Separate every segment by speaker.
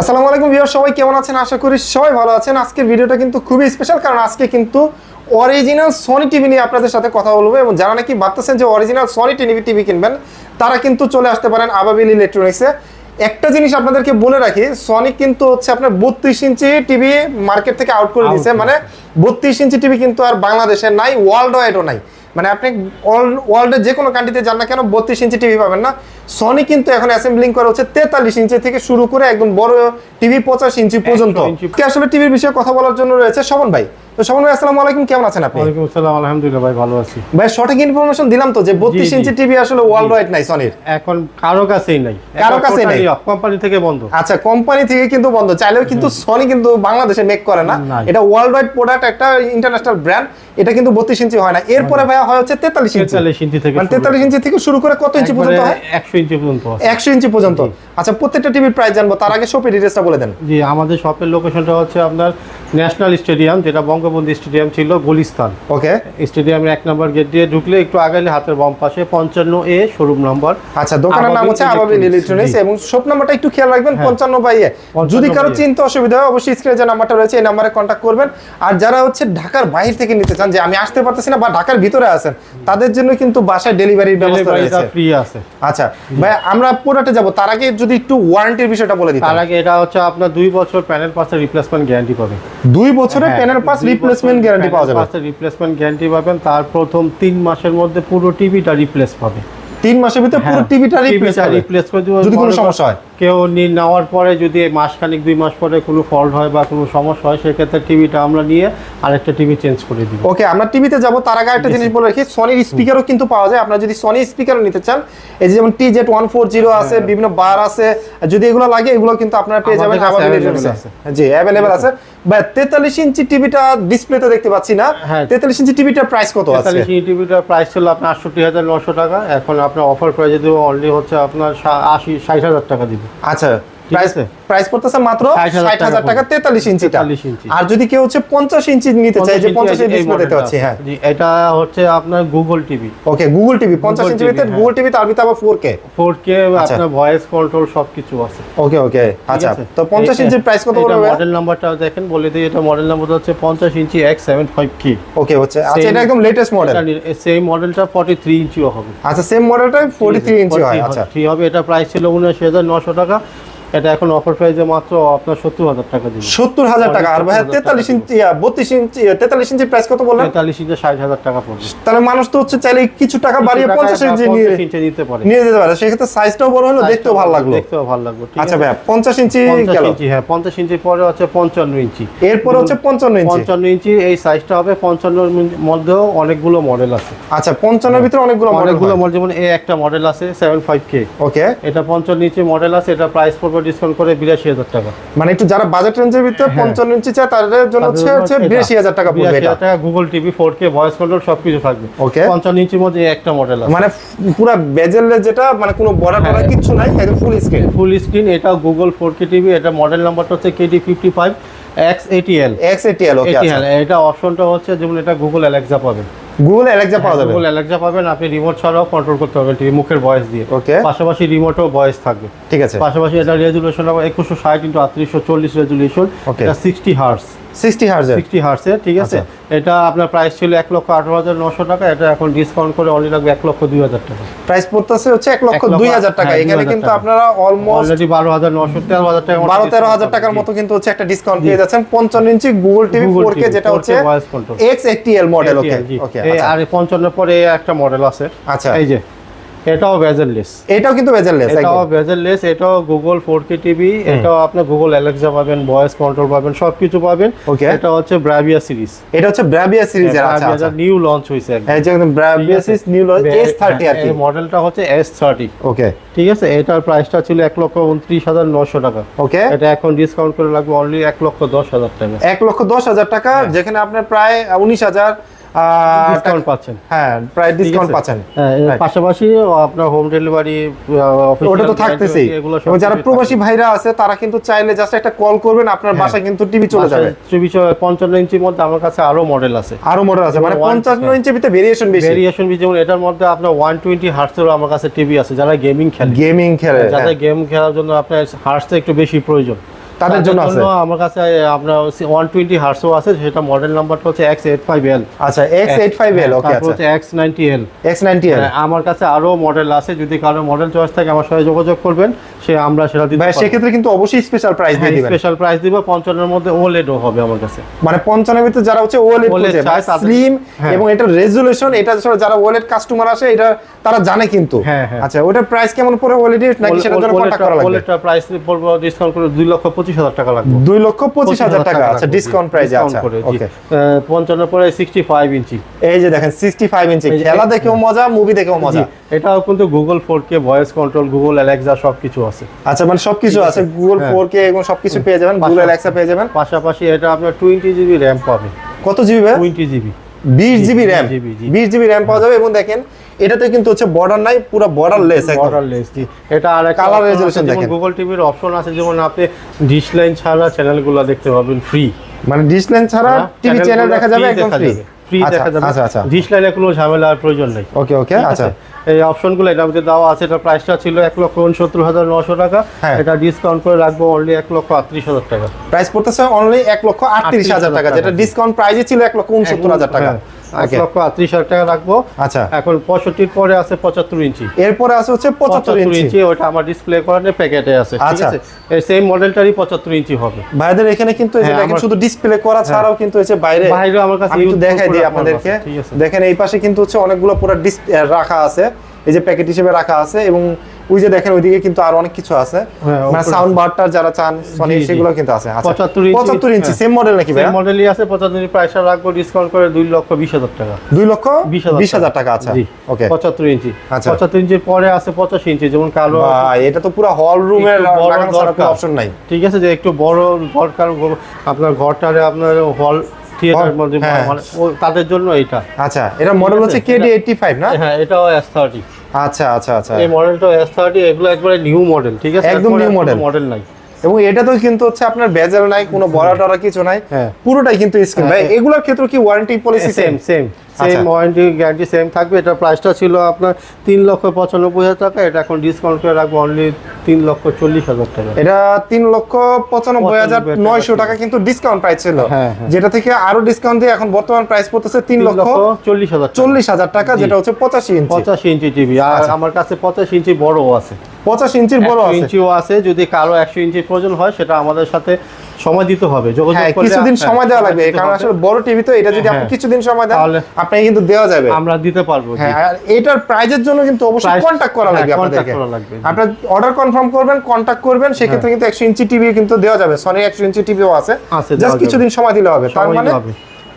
Speaker 1: আসসালামু আলাইকুম ভিউয়ার সবাই কেমন আছেন? আশা করি সবাই ভালো আছেন। আজকের ভিডিওটা কিন্তু খুবই স্পেশাল কারণ আজকে কিন্তু অরিজিনাল সনি টিভি নিয়ে আপনাদের সাথে কথা বলব এবং যারা নাকি ভাবতেছেন যে অরিজিনাল সনি টিভি টিভি কিনবেন, তারা কিন্তু চলে আসতে পারেন আবাবিল ইলেকট্রনিক্সে একটা জিনিস আপনাদেরকে বলে রাখি সনি কিন্তু হচ্ছে আপনার বত্রিশ ইঞ্চি টিভি মার্কেট থেকে আউট করে দিয়েছে। মানে বত্রিশ ইঞ্চি টিভি কিন্তু আর বাংলাদেশে নাই ওয়ার্ল্ড ওয়াইডও নাই। মানে আপনি ওয়ার্ল্ডের যে কোনো কান্ট্রিতে যান না কেন বত্রিশ ইঞ্চি টিভি পাবেন না। সনি কিন্তু এখন অ্যাসেম্বলিং করা হচ্ছে তেতাল্লিশ ইঞ্চি থেকে শুরু করে একদম বড় টিভি পঁচাশ ইঞ্চি পর্যন্ত। আসলে টিভির বিষয়ে কথা বলার জন্য রয়েছে শবন ভাই তো সবাই ভাই আসসালামু আলাইকুম কেমন আছেন আপনি?
Speaker 2: ওয়ালাইকুম আসসালাম আলহামদুলিল্লাহ ভাই ভালো আছি।
Speaker 1: ভাই সঠিক ইনফরমেশন দিলাম তো যে বত্রিশ
Speaker 2: জি।
Speaker 1: ইঞ্চি টিভি আসলে ওয়ার্ল্ড ওয়াইড নাই সনির
Speaker 2: এখন কারও কাছেই নাই।
Speaker 1: কারও কাছেই নাই।
Speaker 2: কোম্পানি থেকে বন্ধ।
Speaker 1: আচ্ছা কোম্পানি থেকে কিন্তু বন্ধ। চাইলেও কিন্তু সনি কিন্তু বাংলাদেশে মেক করে না। এটা ওয়ার্ল্ড ওয়াইড প্রোডাক্ট একটা ইন্টারন্যাশনাল ব্র্যান্ড এটা কিন্তু বত্রিশ ইঞ্চি হয় না। এরপরে ভাই হয় হচ্ছে তেতাল্লিশ ইঞ্চি।
Speaker 2: তেতাল্লিশ ইঞ্চি থেকে
Speaker 1: মানে তেতাল্লিশ ইঞ্চি থেকে শুরু করে কত ইঞ্চি পর্যন্ত হয়?
Speaker 2: একশো ইঞ্চি পর্যন্ত
Speaker 1: একশো ইঞ্চি পর্যন্ত। আচ্ছা প্রত্যেকটা টিভির প্রাইস জানব তার আগে শপের ডিটেলসটা বলে দেন।
Speaker 2: জি আমাদের শপের লোকেশনটা হচ্ছে আপনার ন্যাশনাল স্টেডিয়াম যেটা বঙ্গবন্ধু স্টেডিয়াম ছিল গুলিস্তান।
Speaker 1: ওকে
Speaker 2: স্টেডিয়ামের এক নম্বর গেট দিয়ে ঢুকলে একটু আগালে হাতের বাম পাশে পঞ্চান্ন এ শোরুম নম্বর
Speaker 1: আচ্ছা দোকানের নাম হচ্ছে
Speaker 2: Electronics,
Speaker 1: ইলেকট্রনিক্স এবং শপ নাম্বারটা একটু খেয়াল রাখবেন
Speaker 2: হ্যাঁ।
Speaker 1: পঞ্চান্ন বাই এ। যদি
Speaker 2: কারও
Speaker 1: চিন্তা অসুবিধা হয় অবশ্যই স্ক্রিনে যে নাম্বারটা রয়েছে এই নাম্বারে কন্ট্যাক্ট করবেন। আর যারা হচ্ছে ঢাকার বাইরে থেকে নিতে চান যে আমি আসতে পারতেছি না বা ঢাকার ভিতরে আছেন তাদের জন্য কিন্তু বাসায় ডেলিভারির ব্যবস্থা রয়েছে।
Speaker 2: ফ্রি আছে।
Speaker 1: আচ্ছা ভাই আমরা পুরোটা যাব। তার আগে যদি একটু ওয়ারেন্টির বিষয়টা বলে দিতাম
Speaker 2: তার আগে এটা হচ্ছে আপনার দুই বছর প্যানেল পাসের রিপ্লেসমেন্ট গ্যারান্টি পাবেন।
Speaker 1: দুই বছরের প্যানেল পাস রিপ্লেসমেন্ট গ্যারান্টি পাওয়া যাবে।
Speaker 2: পাসের রিপ্লেসমেন্ট গ্যারান্টি পাবেন। তার প্রথম তিন মাসের মধ্যে পুরো টিভিটা রিপ্লেস পাবে।
Speaker 1: তিন মাসের ভিতরে পুরো টিভিটা রিপ্লেস
Speaker 2: রিপ্লেস করে
Speaker 1: যদি কোনো সমস্যা হয়।
Speaker 2: কেউ নেওয়ার পরে যদি মাসখানিক দুই মাস পরে কোনো ফল্ট হয় বা কোনো সমস্যা হয় সেক্ষেত্রে টিভিটা আমরা নিয়ে আরেকটা টিভি চেঞ্জ করে দিব।
Speaker 1: ওকে আমরা টিভিতে যাব তার আগে একটা জিনিস বলে রাখি সনির স্পিকারও কিন্তু পাওয়া যায়। আপনারা যদি সনি স্পিকারও নিতে চান এই যে যেমন T Z one four zero আছে বিভিন্ন বার আছে যদি এগুলো লাগে এগুলো কিন্তু আপনারা পেয়ে যাবেন। জি অ্যাভেলেবেল আছে। বা তেতাল্লিশ ইঞ্চি টিভিটা ডিসপ্লেতে দেখতে পাচ্ছি না।
Speaker 2: হ্যাঁ।
Speaker 1: তেতাল্লিশ ইঞ্চি টিভিটার প্রাইস কত আছে?
Speaker 2: তেতাল্লিশ ইঞ্চি টিভিটার প্রাইস ছিল আপনার আটষট্টি হাজার নশো টাকা। এখন আপনার অফার প্রাইসে দেবো অনলি হচ্ছে আপনার আশি ষাট হাজার টাকা দিব।
Speaker 1: আচ্ছা প্রাইস প্রাইস পড়তেছে মাত্র
Speaker 2: 60,000
Speaker 1: ষাট হাজার টাকা।
Speaker 2: টাকা
Speaker 1: তেতাল্লিশ ইঞ্চিটা।
Speaker 2: 43 ইঞ্চি।
Speaker 1: আর যদি কেউ হচ্ছে পঞ্চাশ ইঞ্চি নিতে চায় যে
Speaker 2: 50
Speaker 1: পঞ্চাশ
Speaker 2: ইঞ্চি
Speaker 1: ডিসপ্লে দেখতে
Speaker 2: মডেলটা
Speaker 1: হ্যাঁ।
Speaker 2: জি, এটা হচ্ছে আপনার Google TV
Speaker 1: okay Google TV পঞ্চাশ
Speaker 2: Google
Speaker 1: ইঞ্চি
Speaker 2: TV, হ্যাঁ।
Speaker 1: গুগল টিভি তার ভিতরে আবার ফোর কে
Speaker 2: ফোর কে
Speaker 1: আচ্ছা।
Speaker 2: আপনার ভয়েস কন্ট্রোল সবকিছু আছে।
Speaker 1: ওকে ওকে আচ্ছা। তো পঞ্চাশ ইঞ্চির প্রাইস কত পড়বে?
Speaker 2: মডেল নাম্বারটা দেখেন বলে দিই এটা মডেল নাম্বারটা হচ্ছে পঞ্চাশ ইঞ্চি এক্স সেভেন ফাইভ কি
Speaker 1: ওকে হচ্ছে। আচ্ছা এটা একদম লেটেস্ট মডেল
Speaker 2: সেই মডেলটা ফর্টি থ্রি ইঞ্চিও হবে।
Speaker 1: আচ্ছা সেম মডেলটা 43 ইঞ্চি হয় আচ্ছা।
Speaker 2: থ্রি হবে এটা প্রাইস ছিল উনআশি হাজার নশো টাকা। এটা এখন অফার প্রাইসে মাত্র আপনার সত্তর হাজার টাকা দিবে।
Speaker 1: সত্তর হাজার টাকা। আর ভাই
Speaker 2: 70,000
Speaker 1: তেতাল্লিশ ইঞ্চি বত্রিশ ইঞ্চি তেতাল্লিশ ইঞ্চি প্রাইস কত বললেন?
Speaker 2: তেতাল্লিশ ইঞ্চি ষাট হাজার টাকা পড়বে।
Speaker 1: তাহলে মানুষ তো হচ্ছে চাইলে কিছু টাকা বাড়িয়ে পঞ্চাশ ইঞ্চি নিয়ে
Speaker 2: ইঞ্চি নিতে পারে।
Speaker 1: নিয়ে যেতে পারে। সেক্ষেত্রে সাইজটাও বড় হলো দেখতেও ভালো লাগল।
Speaker 2: দেখতেও ভালো লাগল।
Speaker 1: আচ্ছা? ভাই পঞ্চাশ ইঞ্চি
Speaker 2: ইঞ্চি হ্যাঁ পঞ্চাশ ইঞ্চির পরে হচ্ছে পঞ্চান্ন ইঞ্চি।
Speaker 1: এরপর হচ্ছে পঞ্চান্ন ইঞ্চি।
Speaker 2: পঞ্চান্ন ইঞ্চি এই সাইজটা হবে পঞ্চান্নর মধ্যেও অনেকগুলো মডেল আছে।
Speaker 1: আচ্ছা পঞ্চান্নের ভিতরে অনেকগুলো মডেল
Speaker 2: অনেকগুলো মডেল যেমন এই একটা মডেল আছে সেভেন ফাইভ কে
Speaker 1: ওকে
Speaker 2: এটা পঞ্চান্ন ইঞ্চি মডেল আছে এটা প্রাইস পড়বে ডিসকাউন্ট করে বিরাশি হাজার টাকা।
Speaker 1: মানে একটু যারা বাজেট রেঞ্জের ভিতরে পঞ্চান্ন ইঞ্চি চায় তাদের জন্য হচ্ছে হচ্ছে বিরাশি হাজার টাকা পড়বে এটা।
Speaker 2: টাকা Google TV four K voice control সবকিছু থাকবে।
Speaker 1: Okay.
Speaker 2: পঞ্চান্ন ইঞ্চির মধ্যে একটা মডেল আছে।
Speaker 1: মানে পুরো বেজেলের যেটা মানে কোনো বড় টড়া
Speaker 2: হ্যাঁ।
Speaker 1: কিচ্ছু নাই একদম ফুল স্ক্রিন
Speaker 2: ফুল স্ক্রিন এটা গুগল ফোর কে টিভি এটা মডেল নাম্বারটা হচ্ছে KD fifty five X ATL
Speaker 1: X ATL okay
Speaker 2: এটা অপশনটা হচ্ছে যেমন এটা গুগল অ্যালেক্সা পাবেন
Speaker 1: গুগল অ্যালেক্সা পাওয়া যাবে?
Speaker 2: গুগল অ্যালেক্সা পাবেন আপনি রিমোট ছাড়াও কন্ট্রোল করতে পারবেন টিভি মুখের ভয়েস দিয়ে।
Speaker 1: ওকে
Speaker 2: পাশাপাশি রিমোটও ভয়েস থাকবে।
Speaker 1: ঠিক আছে।
Speaker 2: পাশাপাশি এটা রেজুলেশন হবে একুশশো ষাট ইন্টু আটত্রিশশো চল্লিশ রেজুলেশন
Speaker 1: ওকে
Speaker 2: এটা sixty hertz
Speaker 1: sixty hertz
Speaker 2: sixty হার্সের ঠিক আছে?
Speaker 1: আচ্ছা।
Speaker 2: এটা আপনার প্রাইস ছিল এক লক্ষ আঠারো হাজার নশো টাকা এটা এখন ডিসকাউন্ট করে অনলি লাগবে এক লক্ষ দুই হাজার টাকা।
Speaker 1: প্রাইস পড়তেছে হচ্ছে এক লক্ষ দুই হাজার টাকা।
Speaker 2: হ্যাঁ,
Speaker 1: এখানে কিন্তু আপনারা অলমোস্ট
Speaker 2: অলরেডি বারো হাজার নশো তেরো হাজার টাকা
Speaker 1: বারো তেরো হাজার টাকার মতো কিন্তু হচ্ছে একটা ডিসকাউন্ট পেয়ে যাচ্ছেন। পঞ্চান্ন inch Google TV four K যেটা হচ্ছে
Speaker 2: X control।
Speaker 1: L model okay
Speaker 2: আর পঞ্চান্ন পরে একটা মডেল আছে।
Speaker 1: আচ্ছা।
Speaker 2: এই যে এটাও বেজেললেস
Speaker 1: এটাও কিন্তু বেজারলেস
Speaker 2: এটাও বেজেললেস এটাও গুগল ফোর কে টিভি এটাও আপনার গুগল অ্যালেক্সা পাবেন ভয়েস কন্ট্রোল পাবেন সবকিছু পাবেন।
Speaker 1: Okay.
Speaker 2: এটা হচ্ছে ব্রাভিয়া সিরিজ
Speaker 1: এটা হচ্ছে ব্রাভিয়া সিরিজের আচ্ছা আচ্ছা।
Speaker 2: নিউ লঞ্চ হয়েছে একদম।
Speaker 1: এই যে Bravia series new S thirty আর কি।
Speaker 2: এই মডেলটা হচ্ছে এস থার্টি
Speaker 1: ওকে
Speaker 2: ঠিক আছে? এটার প্রাইসটা ছিল এক লক্ষ উনত্রিশ হাজার নশো টাকা।
Speaker 1: ওকে
Speaker 2: এটা এখন ডিসকাউন্ট করে লাগবে অনলি এক লক্ষ দশ হাজার টাকা।
Speaker 1: এক লক্ষ দশ হাজার টাকা যেখানে আপনার প্রায় উনিশ হাজার
Speaker 2: ডিসকাউন্ট পাচ্ছেন।
Speaker 1: হ্যাঁ প্রায় ডিসকাউন্ট পাচ্ছেন।
Speaker 2: হ্যাঁ. পাশাপাশি আপনার হোম ডেলিভারি
Speaker 1: ওটা তো থাকতেছেই। যারা প্রবাসী ভাইরা আছে তারা কিন্তু চাইলে জাস্ট একটা কল করবেন আপনার বাসায় কিন্তু টিভি চলে যাবে।
Speaker 2: চব্বিশ পঞ্চান্ন ইঞ্চির মধ্যে আমার কাছে আরও মডেল আছে।
Speaker 1: আরও মডেল আছে মানে পঞ্চান্ন ইঞ্চির ভিতরে ভেরিয়েশন বেশি।
Speaker 2: ভেরিয়েশন যেমন এটার মধ্যে আপনার ওয়ান টোয়েন্টি হার্টসেরও আমার কাছে টিভি আছে যারা গেমিং খেলে।
Speaker 1: গেমিং খেলে হ্যাঁ।
Speaker 2: যাদের গেম খেলার জন্য আপনার হার্টসটা একটু বেশি প্রয়োজন।
Speaker 1: তাদের জন্য আছে?
Speaker 2: আমার কাছে আপনার ওয়ান টোয়েন্টি হার্সও আছে সেটা মডেল নাম্বারটা হচ্ছে এক্স এইট ফাইভ এল
Speaker 1: আচ্ছা X eight five L okay আচ্ছা।
Speaker 2: হচ্ছে X ninety L
Speaker 1: X ninety L
Speaker 2: আমার কাছে আরও মডেল আছে যদি কারও মডেল চয়েস থাকে আমার সাথে যোগাযোগ করবেন সে আমরা সেটা দিতে
Speaker 1: ভাই সেক্ষেত্রে কিন্তু অবশ্যই স্পেশাল প্রাইস দিয়ে দিবেন।
Speaker 2: স্পেশাল প্রাইস দিব পঞ্চান্নের মধ্যে ওলেডও হবে আমার কাছে।
Speaker 1: মানে পঞ্চানব্বই ভিতরে যারা হচ্ছে ওলেড
Speaker 2: OLED
Speaker 1: খুঁজে স্লিম
Speaker 2: হ্যাঁ।
Speaker 1: এবং এটা রেজুলেশন এটা যারা ওলেড কাস্টমার আসে এটা তারা জানে কিন্তু।
Speaker 2: হ্যাঁ, হ্যাঁ।
Speaker 1: আচ্ছা ওটার প্রাইস কেমন পড়ে ওলেড নাকি জন্য কন্টাক্ট করা লাগবে?
Speaker 2: ওলেডটা প্রাইস পড়বে ডিসকাউন্ট করে দুই লক্ষ পঁচিশ হাজার টাকা লাগবে।
Speaker 1: দুই লক্ষ পঁচিশ হাজার টাকা আচ্ছা ডিসকাউন্ট প্রাইসে আচ্ছা ওকে
Speaker 2: পঞ্চান্ন পরে সিক্সটি ফাইভ ইঞ্চি
Speaker 1: এই যে দেখেন সিক্সটি ফাইভ ইঞ্চি খেলা দেখেও মজা মুভি দেখেও মজা।
Speaker 2: এটাও কিন্তু Google four K voice control Google Alexa সব কিছু আছে।
Speaker 1: আচ্ছা মানে সবকিছু আছে। গুগল। ফোর কে এবং সবকিছু পেয়ে যাবেন গুগল অ্যালেক্সা পেয়ে যাবেন।
Speaker 2: পাশাপাশি এটা আপনার টোয়েন্টি জিবি র্যাম পাবে
Speaker 1: কত জিবি
Speaker 2: টোয়েন্টি জিবি
Speaker 1: বিশ জিবি র্যাম
Speaker 2: 20 GB, জি।
Speaker 1: বিশ জিবি র্যাম পাওয়া যাবে এবং দেখেন এটাতে কিন্তু হচ্ছে বর্ডার নাই পুরো বর্ডারলেস বর্ডার
Speaker 2: লেস জি। এটা আর
Speaker 1: কালার
Speaker 2: যেমন
Speaker 1: দেখেন।
Speaker 2: গুগল টিভির অপশন আছে যেমন আপনি ডিশ লাইন ছাড়া চ্যানেলগুলো দেখতে পাবেন ফ্রি
Speaker 1: মানে ডিশ লাইন ছাড়া টিভি চ্যানেল দেখা যাবে একদম ফ্রি
Speaker 2: ফ্রি দেখা যাবে।
Speaker 1: আচ্ছা আচ্ছা।
Speaker 2: ডিশ লাইনে কোনো ঝামেলার প্রয়োজন নেই।
Speaker 1: ওকে ওকে আচ্ছা?
Speaker 2: এই অপশনগুলো এটা মধ্যে দেওয়া আছে। এটা প্রাইসটা ছিল এক লক্ষ উনসত্তর হাজার নশো টাকা।
Speaker 1: হ্যাঁ।
Speaker 2: এটা ডিসকাউন্ট করে রাখব অনলি এক লক্ষ আটত্রিশ হাজার টাকা।
Speaker 1: প্রাইস পড়তেছে অনলি এক লক্ষ আটত্রিশ হাজার টাকা যেটা ডিসকাউন্ট প্রাইসে ছিল এক লক্ষ উনসত্তর হাজার টাকা।
Speaker 2: হ্যাঁ, এক লক্ষ আটত্রিশ হাজার টাকা রাখব।
Speaker 1: আচ্ছা।
Speaker 2: এখন পঁয়ষট্টির পরে আছে পঁচাত্তর ইঞ্চি।
Speaker 1: এরপরে আছে হচ্ছে পঁচাত্তর ইঞ্চি।
Speaker 2: ইঞ্চি ওটা আমার ডিসপ্লে করার প্যাকেটে আছে
Speaker 1: আচ্ছা।
Speaker 2: সেম মডেলটারই পঁচাত্তর ইঞ্চি হবে।
Speaker 1: ভাইদের এখানে কিন্তু
Speaker 2: হ্যাঁ,
Speaker 1: শুধু ডিসপ্লে করা ছাড়াও কিন্তু হচ্ছে বাইরে
Speaker 2: বাইরে আমার কাছে
Speaker 1: দেখাই দিই আপনাদেরকে। দেখেন এই পাশে কিন্তু হচ্ছে অনেকগুলো পুরো রাখা আছে। এই যে প্যাকেট হিসেবে রাখা আছে এবং ওই যে দেখেন ওইদিকে কিন্তু আর অনেক কিছু আছে।
Speaker 2: হ্যাঁ,
Speaker 1: মানে সাউন্ড বারটার যারা চান সনি। সেগুলো কিন্তু আছে। আচ্ছা
Speaker 2: 75 ইঞ্চি,
Speaker 1: পঁচাত্তর ইঞ্চি
Speaker 2: হ্যাঁ।
Speaker 1: সেম মডেল নাকি ভাই
Speaker 2: মডেলই আছে পঁচাত্তর প্রাইসটা রাখব ডিসকাউন্ট করে দুই লক্ষ বিশ হাজার টাকা।
Speaker 1: দুই লক্ষ
Speaker 2: বিশ হাজার
Speaker 1: টাকা। আচ্ছা। ওকে
Speaker 2: পঁচাত্তর ইঞ্চি।
Speaker 1: আচ্ছা।
Speaker 2: পঁচাত্তর ইঞ্চির পরে আছে পঁচাশি ইঞ্চি যেমন কালো
Speaker 1: এটা তো পুরো হল রুমের লাগানো। অপশন নাই।
Speaker 2: ঠিক আছে যে একটু বড় দরকার আপনার ঘরটারে আপনার হল থিয়েটার মধ্যে
Speaker 1: হ্যাঁ।
Speaker 2: মানে তাদের জন্য এটা
Speaker 1: আচ্ছা এটা মডেল হচ্ছে কেডি এইটটি ফাইভ না?
Speaker 2: হ্যাঁ এটাও এস থার্টি
Speaker 1: আচ্ছা আচ্ছা আচ্ছা।
Speaker 2: এই মডেলটা এস থার্টি এগুলো একবারে নিউ মডেল ঠিক আছে?
Speaker 1: একদম নিউ মডেল
Speaker 2: মডেল নাই।
Speaker 1: এবং এটা তো কিন্তু হচ্ছে আপনার বেজাল নাই কোনো বড় টরা কিছু নাই।
Speaker 2: হ্যাঁ।
Speaker 1: পুরোটাই কিন্তু স্ক্রিন ভাই
Speaker 2: হ্যাঁ।
Speaker 1: এগুলোর ক্ষেত্রে কি warranty policy
Speaker 2: same same same. Warranty guarantee same থাকবে। এটা প্রাইসটা ছিল আপনার তিন লক্ষ পঁচানব্বই হাজার টাকা। এটা এখন ডিসকাউন্ট করে রাখব অনলি তিন লক্ষ চল্লিশ হাজার টাকা।
Speaker 1: এটা তিন লক্ষ পঁচানব্বই হাজার নয়শো টাকা। কিন্তু ডিসকাউন্ট প্রাইস ছিল।
Speaker 2: হ্যাঁ, হ্যাঁ।
Speaker 1: যেটা থেকে আরও ডিসকাউন্ট দিয়ে এখন বর্তমান প্রাইস পড়তেছে তিন লক্ষ
Speaker 2: চল্লিশ হাজার
Speaker 1: চল্লিশ হাজার টাকা যেটা হচ্ছে পঁচাশি ইঞ্চি।
Speaker 2: পঁচাশি ইঞ্চি টিভি আর
Speaker 1: আচ্ছা।
Speaker 2: আমার কাছে পঁচাশি ইঞ্চি বড়ও আছে।
Speaker 1: পঁচাশি ইঞ্চির বড়
Speaker 2: ইঞ্চিও আছে। যদি কারও একশো ইঞ্চির প্রয়োজন হয় সেটা আমাদের সাথে সময় দিতে হবে যোগাযোগ
Speaker 1: হ্যাঁ কিছুদিন
Speaker 2: হ্যাঁ,
Speaker 1: সময় দেওয়া লাগবে। কারণ আসলে বড় টিভি তো এটা যদি আপনি
Speaker 2: হ্যাঁ।
Speaker 1: কিছুদিন সময় দেন
Speaker 2: তাহলে-
Speaker 1: আপনাকে কিন্তু দেওয়া যাবে।
Speaker 2: আমরা দিতে পারব
Speaker 1: হ্যাঁ আর এটার প্রাইজের জন্য কিন্তু অবশ্যই কন্ট্যাক্ট করা লাগবে আপনাদেরকে। আপনার অর্ডার কনফার্ম করবেন কন্ট্যাক্ট করবেন সেক্ষেত্রে কিন্তু একশো ইঞ্চি টিভি কিন্তু দেওয়া যাবে। সনি একশো ইঞ্চি টিভিও আছে।
Speaker 2: আছে,
Speaker 1: জাস্ট কিছুদিন সময় দিলে হবে। তার মানে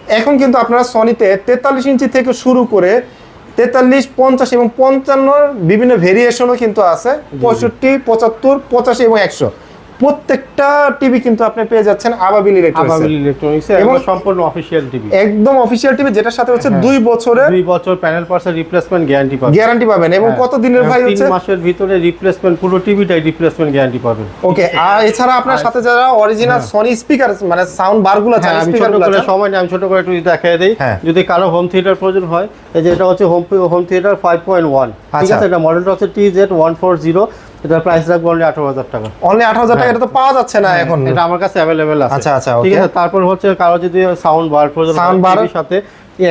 Speaker 1: এখন কিন্তু আপনারা সনিতে তেতাল্লিশ ইঞ্চি থেকে শুরু করে তেতাল্লিশ পঞ্চাশ এবং পঞ্চান্নর বিভিন্ন ভেরিয়েশনও কিন্তু আছে। পঁয়ষট্টি পঁচাত্তর পঁচাশি এবং একশো। প্রত্যেকটা টিভি কিন্তু আপনি পেয়ে যাচ্ছেন আবাবিল ইলেকট্রনিক্স
Speaker 2: আবাবিল ইলেকট্রনিক্স
Speaker 1: এবং
Speaker 2: সম্পূর্ণ অফিশিয়াল টিভি
Speaker 1: একদম অফিশিয়াল টিভি যেটার সাথে হচ্ছে হ্যাঁ। 2 বছরের
Speaker 2: 2 বছর প্যানেল পার্সের রিপ্লেসমেন্ট গ্যারান্টি পাবেন।
Speaker 1: গ্যারান্টি পাবেন এবং
Speaker 2: হ্যাঁ।
Speaker 1: কত দিনের ভাই হচ্ছে?
Speaker 2: 3 মাসের ভিতরে রিপ্লেসমেন্ট পুরো টিভিটাই রিপ্লেসমেন্ট গ্যারান্টি পাবেন।
Speaker 1: ওকে আর এছাড়া আপনার সাথে যারা অরিজিনাল সনি স্পিকার মানে সাউন্ড বারগুলো চান
Speaker 2: স্পিকারগুলো করে সময় নেই আমি ছোট করে একটু দেখায় দেই।
Speaker 1: হ্যাঁ।
Speaker 2: যদি কারও হোম থিয়েটার প্রয়োজন হয় এই যে এটা হচ্ছে হোম হোম থিয়েটার 5.1 ঠিক
Speaker 1: আচ্ছা।
Speaker 2: আছে এটা মডেলটা হচ্ছে TZ140 এটা প্রাইস রাখব অনলি আঠারো হাজার টাকা।
Speaker 1: অনলি আঠারো হাজার টাকা এটা তো পাওয়া যাচ্ছে না হ্যাঁ, এখন।
Speaker 2: এটা আমার কাছে অ্যাভেলেবেল আছে।
Speaker 1: আচ্ছা আচ্ছা
Speaker 2: ঠিক আছে তারপর হচ্ছে কারও যদি সাউন্ড বার
Speaker 1: সাউন্ড
Speaker 2: বার সাথে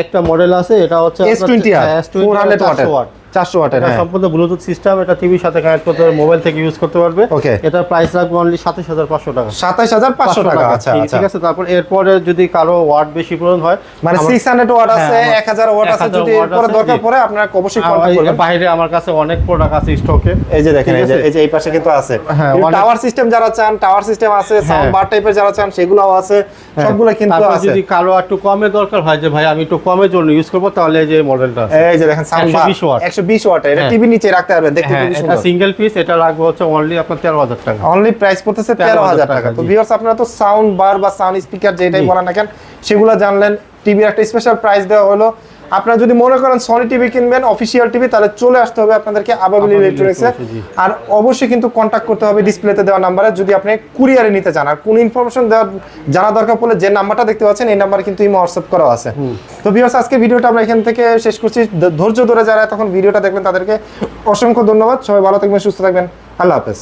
Speaker 2: একটা মডেল আছে এটা হচ্ছে
Speaker 1: S twenty R four hundred
Speaker 2: watt
Speaker 1: 400 ওয়াটের হ্যাঁ।
Speaker 2: সম্পূর্ণ ব্লুটুথ সিস্টেম এটা টিভির সাথে কানেক্ট করতে পারবে মোবাইল থেকে ইউজ করতে পারবে।
Speaker 1: ওকে।
Speaker 2: এটা প্রাইস রাখব অনলি 27500 টাকা।
Speaker 1: 27500 টাকা আচ্ছা, আচ্ছা
Speaker 2: ঠিক আছে তারপর এরপরে যদি কারও ওয়াট বেশি প্রয়োজন হয়
Speaker 1: মানে 600 ওয়াট
Speaker 2: হ্যাঁ,
Speaker 1: আছে 1000 ওয়াট আছে যদি এরপরে দরকার পড়ে আপনারা অবশ্যই
Speaker 2: কন্টাক্ট
Speaker 1: করবেন।
Speaker 2: বাইরে আমার কাছে অনেক প্রোডাক্ট আছে স্টকে
Speaker 1: এই যে দেখেন এই যে এই যে এই পাশে কিন্তু আছে।
Speaker 2: হ্যাঁ,
Speaker 1: টাওয়ার সিস্টেম যারা চান টাওয়ার সিস্টেম আছে সাউন্ড বার টাইপের যারা চান সেগুলোও আছে হ্যাঁ। সবগুলো কিন্তু আছে।
Speaker 2: যদি কারও একটু কমে দরকার হয় যে ভাই আমি একটু কমের জন্য ইউজ করব তাহলে এই যে মডেলটা আছে।
Speaker 1: এই যে দেখেন
Speaker 2: 120
Speaker 1: ওয়াট 120 ওয়াট এটা
Speaker 2: হ্যাঁ।
Speaker 1: টিভি নিচে রাখতে পারবেন দেখতে
Speaker 2: হ্যাঁ,
Speaker 1: খুবই সুন্দর।
Speaker 2: সিঙ্গেল পিস এটা লাগবে হচ্ছে অনলি আপনার 13000 টাকা।
Speaker 1: অনলি প্রাইস পড়তেছে 13000 টাকা তো ভিউয়ার্স আপনারা তো সাউন্ড বার বা সাউন্ড স্পিকার যেটাই বলা না কেন সেগুলো জানলেন টিভির একটা স্পেশাল প্রাইস দেওয়া হলো। আপনারা যদি মনে করেন সনি টিভি কিনবেন অফিসিয়াল টিভি তাহলে চলে আসতে হবে আপনাদেরকে আবাবিল ইলেকট্রনিক্সে আর অবশ্যই কিন্তু কন্ট্যাক্ট করতে হবে ডিসপ্লেতে দেওয়া নাম্বারে যদি আপনি কুরিয়ারে নিতে চান আর কোন ইনফরমেশন দেওয়ার জানা দরকার পড়লে যে নাম্বারটা দেখতে পাচ্ছেন এই নাম্বারে কিন্তু ইমো হোয়াটসঅ্যাপ করা আছে। তো ভিউয়ার্স আজকে ভিডিওটা আমরা এখান থেকে শেষ করছি। ধৈর্য ধরে যারা তখন ভিডিওটা দেখবেন তাদেরকে অসংখ্য ধন্যবাদ। সবাই ভালো থাকবেন সুস্থ থাকবেন। আল্লাহ হাফেজ।